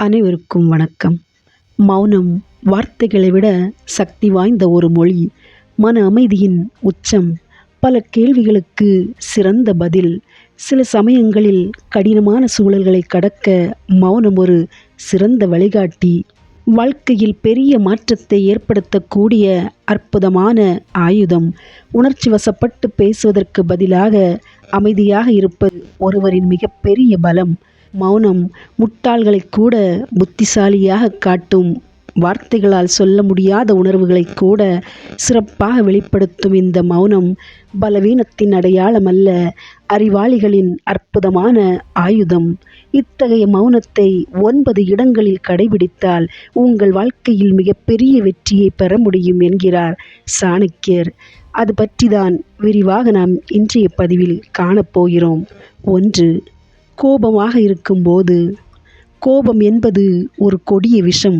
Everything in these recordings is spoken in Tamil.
அனைவருக்கும் வணக்கம். மௌனம் வார்த்தைகளை விட சக்தி வாய்ந்த ஒரு மொழி மன அமைதியின் உச்சம். பல கேள்விகளுக்கு சிறந்த பதில். சில சமயங்களில் கடினமான சூழல்களை கடக்க மௌனம் ஒரு சிறந்த வழிகாட்டி. வாழ்க்கையில் பெரிய மாற்றத்தை ஏற்படுத்தக்கூடிய அற்புதமான ஆயுதம். உணர்ச்சி வசப்பட்டு பேசுவதற்கு பதிலாக அமைதியாக இருப்பது ஒருவரின் மிகப்பெரிய பலம். மௌனம் முட்டாள்களை கூட புத்திசாலியாக காட்டும் வார்த்தைகளால் சொல்ல முடியாத உணர்வுகளை கூட சிறப்பாக வெளிப்படுத்தும் இந்த மௌனம் பலவீனத்தின் அடையாளம் அல்ல அறிவாளிகளின் அற்புதமான ஆயுதம். இத்தகைய மௌனத்தை ஒன்பது இடங்களில் கடைபிடித்தால் உங்கள் வாழ்க்கையில் மிகப்பெரிய வெற்றியை பெற முடியும் என்கிறார் சாணக்கியர். அது பற்றிதான் விரிவாக நாம் இன்றைய பதிவில் காணப்போகிறோம். ஒன்று கோபமாக இருக்கும்போது கோபம் என்பது ஒரு கொடிய விஷம்.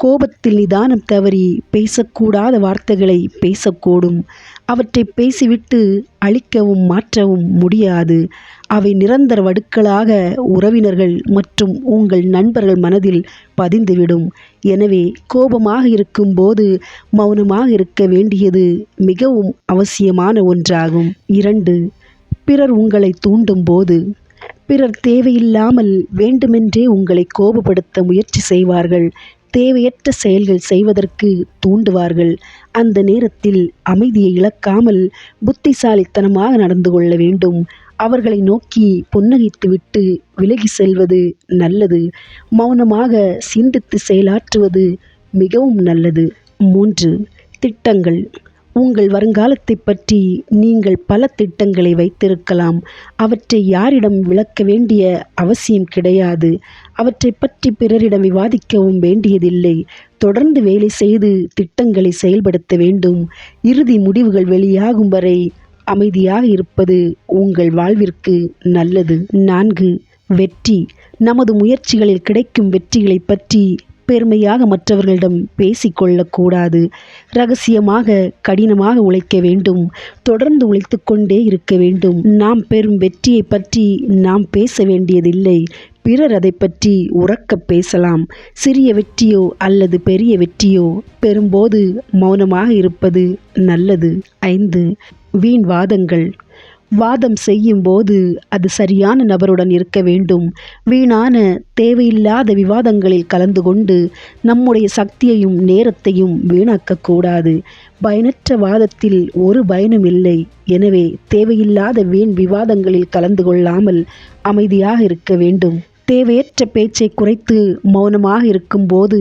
கோபத்தில் நிதானம் தவறி பேசக்கூடாத வார்த்தைகளை பேசக்கூடும். அவற்றை பேசிவிட்டு அழிக்கவும் மாற்றவும் முடியாது. அவை நிரந்தர வடுக்களாக உறவினர்கள் மற்றும் உங்கள் நண்பர்கள் மனதில் பதிந்துவிடும். எனவே கோபமாக இருக்கும்போது மௌனமாக இருக்க வேண்டியது மிகவும் அவசியமான ஒன்றாகும். இரண்டு பிறர் உங்களை தூண்டும் போது பிறர் தேவையில்லாமல் வேண்டுமென்றே உங்களை கோபப்படுத்த முயற்சி செய்வார்கள். தேவையற்ற செயல்கள் செய்வதற்கு தூண்டுவார்கள். அந்த நேரத்தில் அமைதியை இழக்காமல் புத்திசாலித்தனமாக நடந்து கொள்ள வேண்டும். அவர்களை நோக்கி புன்னகைத்துவிட்டு விலகி செல்வது நல்லது. மௌனமாக சிந்தித்து செயலாற்றுவது மிகவும் நல்லது. மூன்று திட்டங்கள். உங்கள் வருங்காலத்தை பற்றி நீங்கள் பல திட்டங்களை வைத்திருக்கலாம். அவற்றை யாரிடம் விளக்க வேண்டிய அவசியம் கிடையாது. அவற்றை பற்றி பிறரிடம் விவாதிக்கவும் வேண்டியதில்லை. தொடர்ந்து வேலை செய்து திட்டங்களை செயல்படுத்த வேண்டும். இறுதி முடிவுகள் வெளியாகும் வரை அமைதியாக இருப்பது உங்கள் வாழ்விற்கு நல்லது. நான்கு வெற்றி. நமது முயற்சிகளில் கிடைக்கும் வெற்றிகளை பற்றி பெருமையாக மற்றவர்களிடம் பேசிக்கொள்ளக்கூடாது. ரகசியமாக கடினமாக உழைக்க வேண்டும். தொடர்ந்து உழைத்து கொண்டே இருக்க வேண்டும். நாம் பெறும் வெற்றியை பற்றி நாம் பேச வேண்டியதில்லை. பிறர் அதை பற்றி உறக்க பேசலாம். சிறிய வெற்றியோ அல்லது பெரிய வெற்றியோ பெறும்போது மௌனமாக இருப்பது நல்லது. ஐந்து வீண் வாதங்கள். வாதம் செய்யும்போது அது சரியான நபருடன் இருக்க வேண்டும். வீணான தேவையில்லாத விவாதங்களில் கலந்து கொண்டு நம்முடைய சக்தியையும் நேரத்தையும் வீணாக்கக்கூடாது பயனற்ற வாதத்தில் ஒரு பயனும் இல்லை. எனவே தேவையில்லாத வீண் விவாதங்களில் கலந்து கொள்ளாமல் அமைதியாக இருக்க வேண்டும். தேவையற்ற பேச்சை குறைத்து மௌனமாக இருக்கும்போது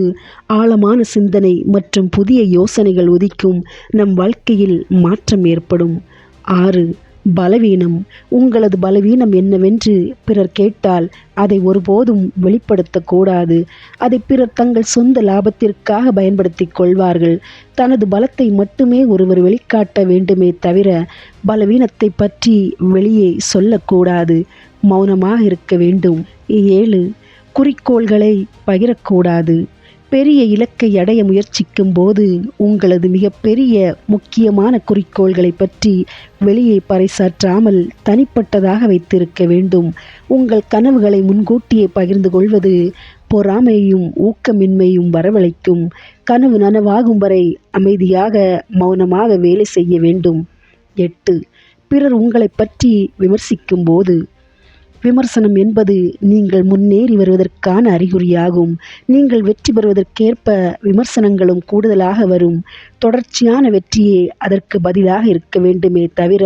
ஆழமான சிந்தனை மற்றும் புதிய யோசனைகள் உதிக்கும் நம் வாழ்க்கையில் மாற்றம் ஏற்படும். ஆறு பலவீனம். உங்களது பலவீனம் என்னவென்று பிறர் கேட்டால் அதை ஒருபோதும் வெளிப்படுத்தக்கூடாது. அதை பிறர் தங்கள் சொந்த லாபத்திற்காக பயன்படுத்தி கொள்வார்கள். தனது பலத்தை மட்டுமே ஒருவர் வெளிக்காட்ட வேண்டுமே தவிர பலவீனத்தை பற்றி வெளியே சொல்லக்கூடாது. மௌனமாக இருக்க வேண்டும். ஏழு குறிக்கோள்களை பகிரக்கூடாது. பெரிய இலக்கை அடைய முயற்சிக்கும் போது உங்களது மிகப்பெரிய முக்கியமான குறிக்கோள்களை பற்றி வெளியே பறைசாற்றாமல் தனிப்பட்டதாக வைத்திருக்க வேண்டும். உங்கள் கனவுகளை முன்கூட்டியே பகிர்ந்து கொள்வது பொறாமையும் ஊக்கமின்மையும் வரவழைக்கும். கனவு நனவாகும் வரை அமைதியாக மௌனமாக வேலை செய்ய வேண்டும். எட்டு. பிறர் உங்களை பற்றி விமர்சிக்கும் போது விமர்சனம் என்பது நீங்கள் முன்னேறி வருவதற்கான அறிகுறியாகும். நீங்கள் வெற்றி பெறுவதற்கேற்ப விமர்சனங்களும் கூடுதலாக வரும். தொடர்ச்சியான வெற்றியே அதற்கு பதிலாக இருக்க வேண்டுமே தவிர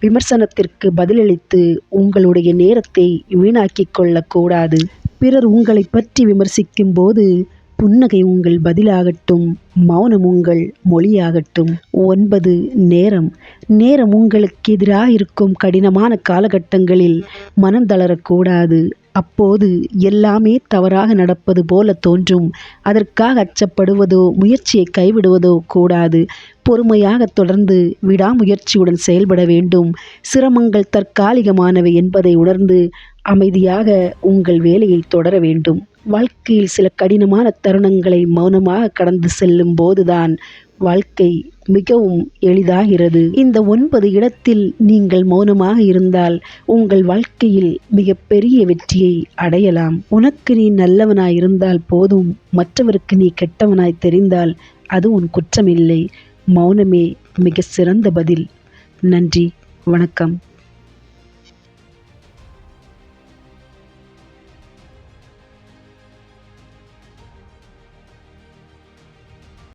விமர்சனத்திற்கு பதிலளித்து உங்களுடைய நேரத்தை வீணாக்கிக் கொள்ளக்கூடாது. பிறர் உங்களை பற்றி விமர்சிக்கும் போது புன்னகை உங்கள் பதிலாகட்டும் மௌனம் உங்கள் மொழியாகட்டும். ஒன்பது நேரம். நேரம் உங்களுக்கு எதிராக இருக்கும் கடினமான காலகட்டங்களில் மனம் தளரக்கூடாது. அப்போது எல்லாமே தவறாக நடப்பது போல தோன்றும். அதற்காக அச்சப்படுவதோ முயற்சியை கைவிடுவதோ கூடாது. பொறுமையாக தொடர்ந்து விடாமுயற்சியுடன் செயல்பட வேண்டும். சிரமங்கள் தற்காலிகமானவை என்பதை உணர்ந்து அமைதியாக உங்கள் வேலையை தொடர வேண்டும். வாழ்க்கையில் சில கடினமான தருணங்களை மௌனமாக கடந்து செல்லும் போதுதான் வாழ்க்கை மிகவும் எளிதாகிறது. இந்த ஒன்பது இடத்தில் நீங்கள் மௌனமாக இருந்தால் உங்கள் வாழ்க்கையில் மிகப்பெரிய வெற்றியை அடையலாம். உனக்கு நீ நல்லவனாய் இருந்தால் போதும். மற்றவருக்கு நீ கெட்டவனாய் தெரிந்தால் அது உன் குற்றமில்லை. மௌனமே மிக சிறந்த பதில். நன்றி. வணக்கம்.